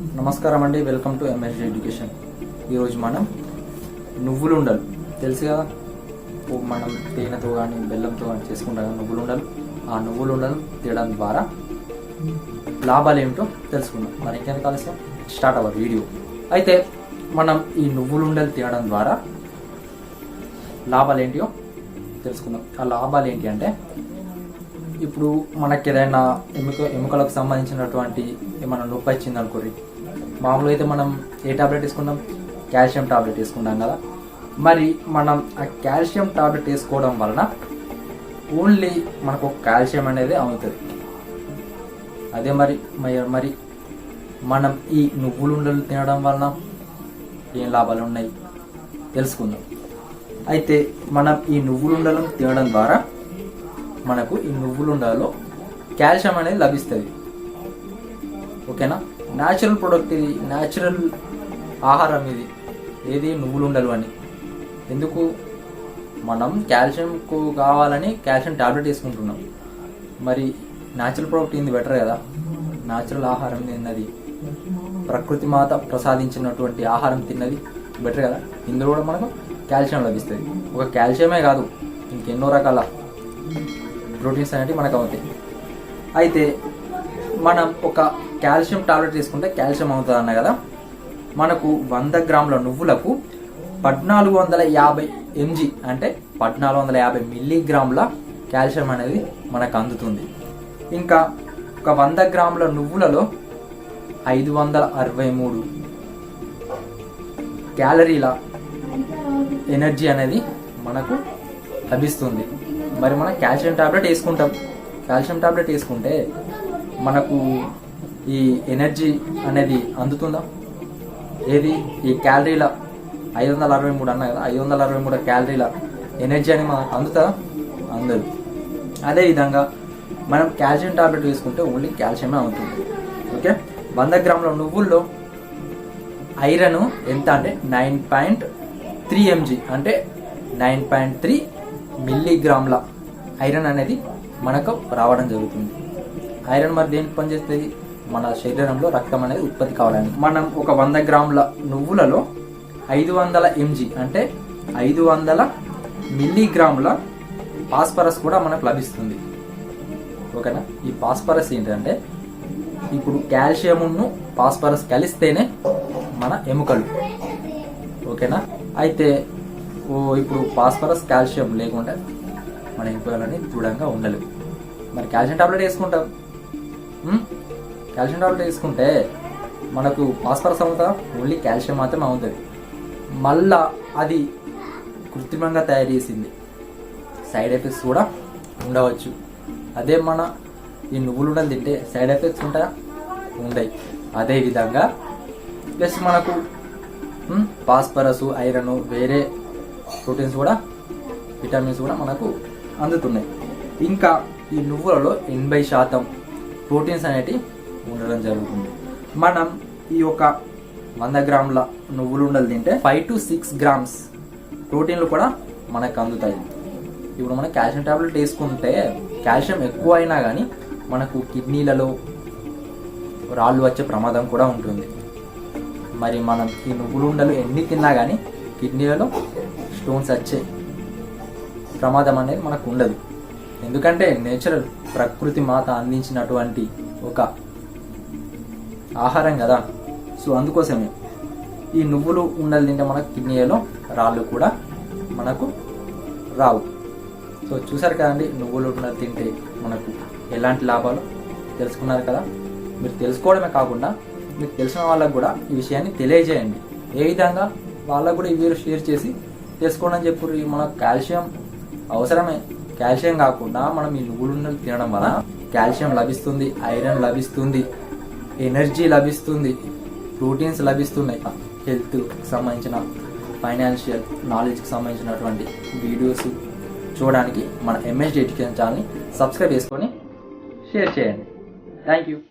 నమస్కారం అండి welcome to MSG education ఈరోజు మనం నువ్వులు ఉండలు తెలుసు కదా? మనం తేనెతో కానీ బెల్లంతో కానీ చేసుకుంటాం కదా నువ్వులు ఉండలు ఆ నువ్వులు ఉండలు తీయడం ద్వారా లాభాలు ఏమిటో తెలుసుకుందాం. మరి ఇంకేం కలిసి స్టార్ట్ అవ్వదు వీడియో. అయితే మనం ఈ నువ్వులు ఉండలు తీయడం ద్వారా లాభాలు ఏంటియో తెలుసుకుందాం. ఆ లాభాలు ఏంటి అంటే ఇప్పుడు మనకి ఏదైనా ఎముక ఎముకలకు సంబంధించినటువంటి ఏమైనా నొప్పి వచ్చింది అనుకోరి మామూలుగా అయితే మనం ఏ టాబ్లెట్ వేసుకున్నాం కాల్షియం టాబ్లెట్ వేసుకున్నాం కదా. మరి మనం ఆ కాల్షియం టాబ్లెట్ వేసుకోవడం వలన ఓన్లీ మనకు కాల్షియం అనేది అవుతుంది. అదే మరి మరి- మరి మనం ఈ నువ్వులు ఉండలు తినడం వలన ఏం లాభాలు ఉన్నాయి? తెలుసుకుందాం. అయితే మనం ఈ నువ్వులుండలను తినడం ద్వారా మనకు ఈ నువ్వులుండలో కాల్షియం అనేది లభిస్తుంది. ఓకేనా? న్యాచురల్ ప్రొడక్ట్ ఇది న్యాచురల్ ఆహారం ఇది. ఏది? నువ్వులుండలు అని. ఎందుకు? మనం కాల్షియంకు కావాలని కాల్షియం టాబ్లెట్ వేసుకుంటున్నాం మరి న్యాచురల్ ప్రొడక్ట్ ఇది బెటర్ కదా? న్యాచురల్ ఆహారం తిన్నది. ప్రకృతి మాత ప్రసాదించినటువంటి ఆహారం తిన్నది బెటర్ కదా? ఇందులో కూడా మనకు కాల్షియం లభిస్తుంది. ఒక కాల్షియమే కాదు ఇంకెన్నో రకాల ప్రోటీన్స్ అనేవి మనకు అవుతాయి. అయితే మనం ఒక కాల్షియం టాబ్లెట్ తీసుకుంటే కాల్షియం అవుతుంది అన్న కదా? మనకు వంద గ్రాముల నువ్వులకు పద్నాలుగు వందల యాభై ఎంజీ అంటే పద్నాలుగు వందల యాభై మిల్లీగ్రాముల కాల్షియం అనేది మనకు అందుతుంది. ఇంకా ఒక వంద గ్రాముల నువ్వులలో ఐదు వందల అరవై మూడు క్యాలరీల ఎనర్జీ అనేది మనకు లభిస్తుంది. మరి మనం కాల్షియం టాబ్లెట్ వేసుకుంటాం. కాల్షియం టాబ్లెట్ వేసుకుంటే మనకు ఈ ఎనర్జీ అనేది అందుతుందా? ఏది? ఈ క్యాలరీల ఐదు వందల అరవై మూడు అన్నా కదా? ఐదు వందల అరవై మూడు క్యాలరీల ఎనర్జీ అని మనకు అందుతుందా? అందదు. అదేవిధంగా మనం కాల్షియం టాబ్లెట్ వేసుకుంటే ఓన్లీ కాల్షియమే అవుతుంది. ఓకే? వంద గ్రాముల నువ్వుల్లో ఐరన్ ఎంత అంటే? నైన్ పాయింట్ త్రీ ఎంజీ అంటే నైన్ పాయింట్ త్రీ మిల్లీగ్రాముల ఐరన్ అనేది మనకు రావడం జరుగుతుంది. ఐరన్ మరి దేనికి పనిచేస్తుంది? మన శరీరంలో రక్తం అనేది ఉత్పత్తి కావడానికి. మనం ఒక వంద గ్రాముల నువ్వులలో ఐదు వందల ఎంజీ అంటే ఐదు వందల మిల్లీగ్రాముల ఫాస్ఫరస్ కూడా మనకు లభిస్తుంది. ఓకేనా? ఈ ఫాస్ఫరస్ ఏంటంటే ఇప్పుడు కాల్షియంను ఫాస్ఫరస్ కలిస్తేనే మన ఎముకలు. ఓకేనా? అయితే ఇప్పుడు ఫాస్ఫరస్ కాల్షియం లేకుండా మన ఎముకలని దృఢంగా ఉండలేవు. మరి కాల్షియం టాబ్లెట్ వేసుకుంటాం. కాల్షియం టాబ్లెట్ వేసుకుంటే మనకు ఫాస్ఫరస్ అవుతా ఓన్లీ కాల్షియం మాత్రమే అవుతుంది. మళ్ళా అది కృత్రిమంగా తయారు చేసింది. సైడ్ ఎఫెక్ట్స్ కూడా ఉండవచ్చు. అదే మన ఈ నువ్వులు తింటే సైడ్ ఎఫెక్ట్స్ ఉంటాయా? ఉండయి అదే విధంగా ప్లస్ మనకు ఫాస్ఫరస్ ఐరన్ వేరే ప్రోటీన్స్ కూడా విటమిన్స్ కూడా మనకు అందుతున్నాయి. ఇంకా ఈ నువ్వులలో ఎనభై శాతం ప్రోటీన్స్ అనేటివి ఉండడం జరుగుతుంది. మనం ఈ యొక్క వంద గ్రాముల నువ్వులు ఉండలు తింటే ఫైవ్ టు సిక్స్ గ్రామ్స్ ప్రోటీన్లు కూడా మనకు అందుతాయి. ఇప్పుడు మనం కాల్షియం టాబ్లెట్ వేసుకుంటే కాల్షియం ఎక్కువ అయినా కానీ మనకు కిడ్నీలలో రాళ్ళు వచ్చే ప్రమాదం కూడా ఉంటుంది. మరి మనం ఈ నువ్వులు ఉండలు ఎన్ని తిన్నా కానీ కిడ్నీలలో స్టోన్స్ వచ్చే ప్రమాదం అనేది మనకు ఉండదు. ఎందుకంటే నేచురల్ ప్రకృతి మాత అందించినటువంటి ఒక ఆహారం కదా. సో అందుకోసమే ఈ నువ్వులు ఉండలు తింటే మనకు కిడ్నీలో రాళ్ళు కూడా మనకు రావు. సో చూసారు కదండి నువ్వులు ఉండలు తింటే మనకు ఎలాంటి లాభాలు తెలుసుకున్నారు కదా? మీరు తెలుసుకోవడమే కాకుండా మీకు తెలిసిన వాళ్ళకు కూడా ఈ విషయాన్ని తెలియజేయండి. ఏ విధంగా వాళ్ళకు కూడా ఈ వీడియో షేర్ చేసి తెలుసుకోండి అని చెప్పారు మనకు కాల్షియం అవసరమే. కాల్షియం కాకుండా మనం ఈ నువ్వులు తినడం వల్ల కాల్షియం లభిస్తుంది ఐరన్ లభిస్తుంది ఎనర్జీ లభిస్తుంది ప్రోటీన్స్ లభిస్తున్నాయి. హెల్త్ సంబంధించిన ఫైనాన్షియల్ నాలెడ్జ్కి సంబంధించినటువంటి వీడియోస్ చూడడానికి మన ఎంఎస్డి ఎడ్యుకేషన్ ఛానల్ని సబ్స్క్రైబ్ చేసుకొని షేర్ చేయండి. Thank you